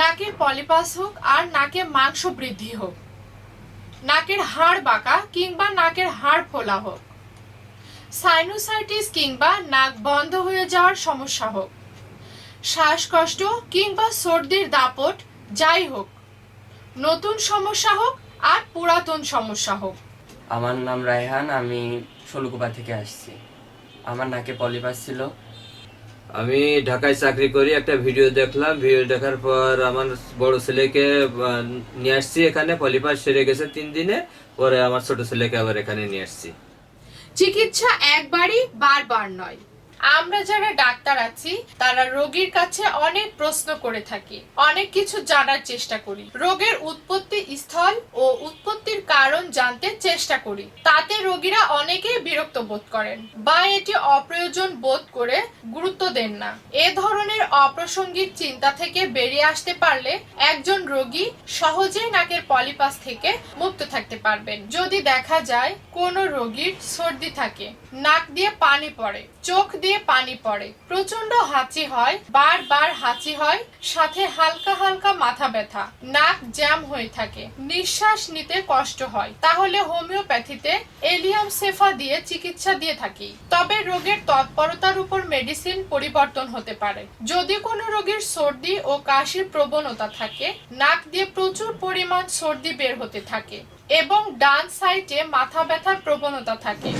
নাকের পলিপাস হোক আর নাকে মাংস বৃদ্ধি হোক। নাকের হাড় বাঁকা কিংবা নাকের হাড় ফোলা হোক। সাইনোসাইটিস কিংবা নাক বন্ধ হয়ে যাওয়ার সমস্যা হোক। শ্বাসকষ্ট কিংবা সর্দির দাপট যাই হোক। নতুন সমস্যা হোক আর পুরাতন সমস্যা হোক। আমার নাম রায়হান, আমি ষোলকুপা থেকে আসছি। আমার নাকে পলিপাস ছিল। আমি ঢাকায় চাকরি করি, একটা ভিডিও দেখলাম। ভিডিও দেখার পর আমার বড় ছেলেকে নিয়ে আসছি এখানে। পলিপাস সেরে গেছে তিন দিনে। পরে আমার ছোট ছেলেকে আবার এখানে নিয়ে আসছি। চিকিৎসা একবারই বারবার নয়। আমরা যারা ডাক্তার আছি, তারা রোগীর কাছে অনেক প্রশ্ন করে থাকি, অনেক কিছু জানার চেষ্টা করি। রোগের উৎপত্তি স্থল ও উৎপত্তির কারণ জানতে চেষ্টা করি। তাতে রোগীরা অনেকেই বিরক্ত বোধ করেন বা এটি অপ্রয়োজন বোধ করে গুরুত্ব দেন না। এ ধরনের অপ্রাসঙ্গিক চিন্তা থেকে বেরিয়ে আসতে পারলে একজন রোগী সহজেই নাকের পলিপাস থেকে মুক্ত থাকতে পারবেন। যদি দেখা যায় কোনো রোগীর সর্দি থাকে, নাক দিয়ে পানি পড়ে, চোখ দিয়ে পানি পড়ে। প্রচণ্ড হাঁচি হয়, বারবার হাঁচি হয়, সাথে হালকা হালকা মাথা ব্যথা, নাক জ্যাম হয়ে থাকে। নিঃশ্বাস নিতে কষ্ট হয়। তাহলে হোমিওপ্যাথিতে এলিয়াম সেফা দিয়ে চিকিৎসা দিয়ে থাকি। তবে রোগের তৎপরতার উপর মেডিসিন পরিবর্তন হতে পারে। যদি কোনো রোগীর সর্দি ও কাশির প্রবণতা থাকে, নাক দিয়ে প্রচুর পরিমাণ সর্দি বের হতে থাকে এবং ডান সাইডে মাথা ব্যথার প্রবণতা থাকে।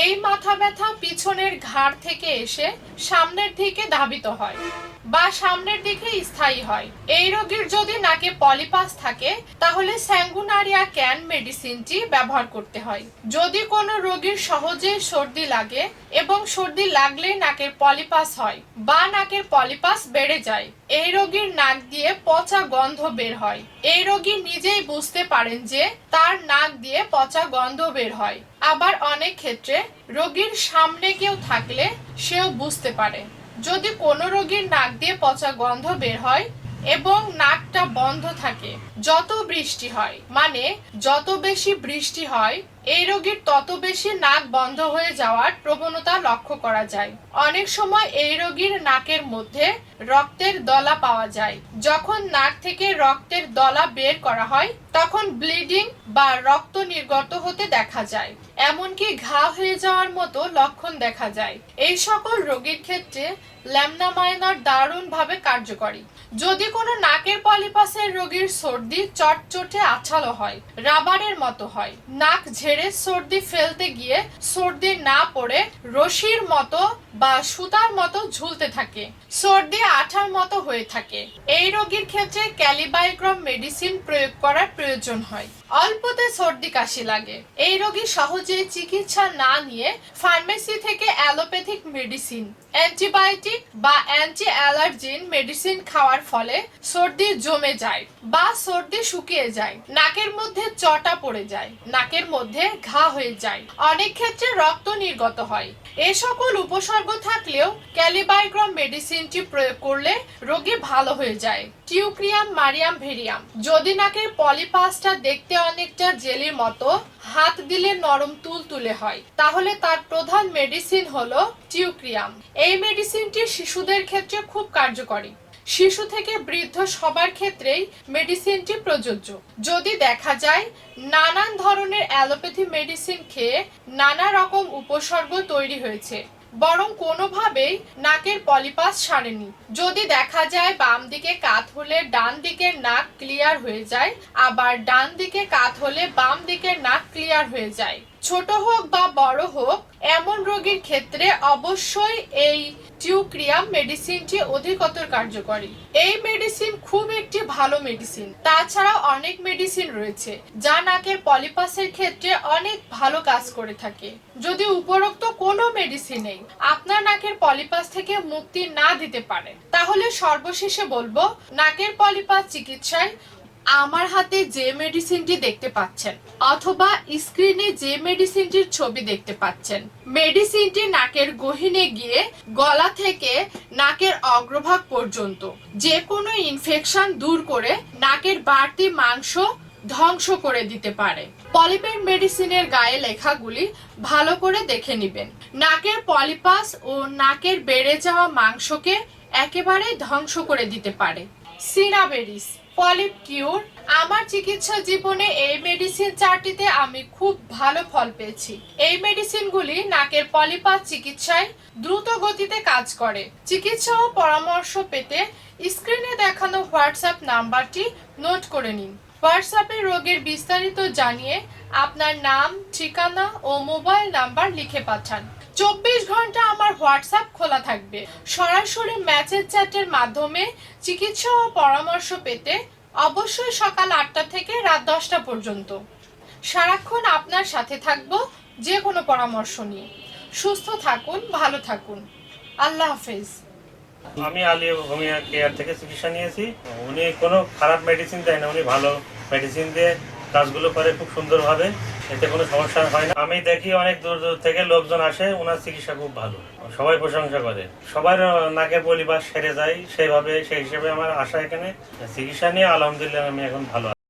এই মাথা ব্যথা পিছনের ঘাড় থেকে এসে সামনের দিকে ধাবিত হয় বা সামনের দিকে স্থায়ী হয়। এই রোগীর যদি নাকে পলিপাস থাকে, তাহলে স্যাঙ্গুনারিয়া ক্যান মেডিসিনটি ব্যবহার করতে হয়। যদি কোনো রোগীর সহজে সর্দি লাগে এবং সর্দি লাগলেই নাকের পলিপাস হয় বা নাকের পলিপাস বেড়ে যায়, এই রোগীর নাক দিয়ে পচা গন্ধ বের হয়। এই রোগী নিজেই বুঝতে পারেন যে তার নাক দিয়ে পচা গন্ধ বের হয়। আবার অনেক ক্ষেত্রে রোগীর সামনে কেউ থাকলে সেও বুঝতে পারে। যদি কোনো রোগীর নাক দিয়ে পচা গন্ধ বের হয় এবং নাকটা বন্ধ থাকে, যত বৃষ্টি হয় মানে যত বেশি বৃষ্টি হয়, এই রোগীর তত বেশি নাক বন্ধ হয়ে যাওয়ার প্রবণতা লক্ষ্য করা যায়। অনেক সময় এই রোগীর নাকের মধ্যে রক্তের দলা পাওয়া যায়। যখন নাক থেকে রক্তের দলা বের করা হয়, তখন ব্লিডিং বা রক্ত নির্গত হতে দেখা যায়। এমনকি ঘা হয়ে যাওয়ার মতো লক্ষণ দেখা যায়। এই সকল রোগীর ক্ষেত্রে ল্যামনামাইনার দারুণভাবে কার্যকরী। যদি কোনো নাকের পলিপাসের রোগীর সর্দি চটচটে আছালো হয়, রাবারের মতো হয়, নাক ঝেড়ে সর্দি ফেলতে গিয়ে সর্দি না পড়ে, রশির মতো বা সুতার মতো ঝুলতে থাকে। সর্দি আঠার মতো হয়ে থাকে। এই রোগীর ক্ষেত্রে ক্যালিবাইগ্রাম মেডিসিন প্রয়োগ করার প্রয়োজন হয়। অল্পতে সর্দি কাশি লাগে। এই রোগী সহজে চিকিৎসা না নিয়ে ফার্মেসি থেকে অ্যালোপ্যাথিক মেডিসিন অ্যান্টিবায়োটিক বা অ্যান্টি অ্যালার্জিন মেডিসিন খাওয়ার ফলে সর্দি জমে যায় বা সর্দি শুকিয়ে যায়। নাকের মধ্যে চটা পড়ে যায়, নাকের মধ্যে ঘা হয়ে যায়। অনেক ক্ষেত্রে রক্ত নির্গত হয়। এ সকল উপসর্গ থাকলেও ক্যালিবাইগ্রাম মেডিসিনটি প্রয়োগ করলে রোগী ভালো হয়ে যায়। টিউক্রিয়াম মারিয়াম ভেরিয়াম। যদি নাকের পলিপাসটা দেখতে অনেকটা জেলির মতো, হাত দিলে নরম তুল তুলে হয়, তাহলে তার প্রধান মেডিসিন হলো টিউক্রিয়াম। এই মেডিসিনটি শিশুদের ক্ষেত্রে খুব কার্যকরী। শিশু থেকে বৃদ্ধ সবার ক্ষেত্রেই মেডিসিনটি প্রযোজ্য। যদি দেখা যায়, নানান ধরনের অ্যালোপ্যাথি মেডিসিন খেয়ে নানা রকম উপসর্গ তৈরি হয়েছে। বরং কোনোভাবেই নাকের পলিপাস সারেনি। যদি দেখা যায়, বাম দিকে কাত হলে ডান দিকের নাক ক্লিয়ার হয়ে যায়, আবার ডান দিকে কাত হলে বাম দিকের নাক ক্লিয়ার হয়ে যায়। ছোট হোক বা বড় হোক, এমন রোগীর ক্ষেত্রে অবশ্যই এই টিউক্রিয়াম মেডিসিনটি অধিকতর কার্যকরী। এই মেডিসিন খুব একটি ভালো মেডিসিন। তাছাড়াও অনেক মেডিসিন রয়েছে, যা নাকের পলিপাসের ক্ষেত্রে অনেক ভালো কাজ করে থাকে। যদি উপরোক্ত কোনো মেডিসিনেই আপনার নাকের পলিপাস থেকে মুক্তি না দিতে পারে তাহলে সর্বশেষে বলব, নাকের পলিপাস চিকিৎসায় আমার হাতে যে মেডিসিনটি দেখতে পাচ্ছেন, অথবা স্ক্রিনে যে মেডিসিনটির ছবি দেখতে পাচ্ছেন। মেডিসিনটি নাকের গহীনে গিয়ে গলা থেকে নাকের অগ্রভাগ পর্যন্ত যে কোনো ইনফেকশন দূর করে নাকের বাড়তি মাংস ধ্বংস করে দিতে পারে। পলিপের মেডিসিনের গায়ে লেখাগুলি ভালো করে দেখে নেবেন। নাকের পলিপাস ও নাকের বেড়ে যাওয়া মাংসকে একেবারে ধ্বংস করে দিতে পারে। সিনাবেরিস। পলিপ কিউর আমার চিকিৎসা জীবনে এই মেডিসিন চারটিতে আমি খুব ভালো ফল পেয়েছি। এই মেডিসিনগুলি নাকের পলিপাস চিকিৎসায় দ্রুত গতিতে কাজ করে। চিকিৎসা ও পরামর্শ পেতে স্ক্রিনে দেখানো হোয়াটসঅ্যাপ নাম্বারটি নোট করে নিন। হোয়াটসঅ্যাপে রোগের বিস্তারিত জানিয়ে আপনার নাম, ঠিকানা ও মোবাইল নাম্বার লিখে পাঠান। চব্বিশ ঘণ্টা আমার হোয়াটসঅ্যাপ খোলা থাকবে। সরাসরি ম্যাচের চ্যাটের মাধ্যমে চিকিৎসা ও পরামর্শ পেতে অবশ্যই সকাল আটটা থেকে রাত দশটা পর্যন্ত। সারাক্ষণ আপনার সাথে থাকব যে কোনো পরামর্শ নিয়ে। সুস্থ থাকুন, ভালো থাকুন। আল্লাহ হাফেজ। আমি আলী হোমিও কেয়ার থেকে চিকিৎসা নিয়েছি। উনি কোনো খারাপ মেডিসিন দেয় না, উনি ভালো মেডিসিন দিয়ে কাজগুলো করে খুব সুন্দরভাবে। এতে কোনো সমস্যা হয় না। আমি দেখি অনেক দূর দূর থেকে লোকজন আসে ওনার চিকিৎসা খুব ভালো। সবাই প্রশংসা করে। সবার নাকের পরিবার সেরে যায়, সেইভাবে, সেই হিসেবে আমার আশা এখানে। চিকিৎসা নিয়ে আলহামদুলিল্লাহ আমি এখন ভালো।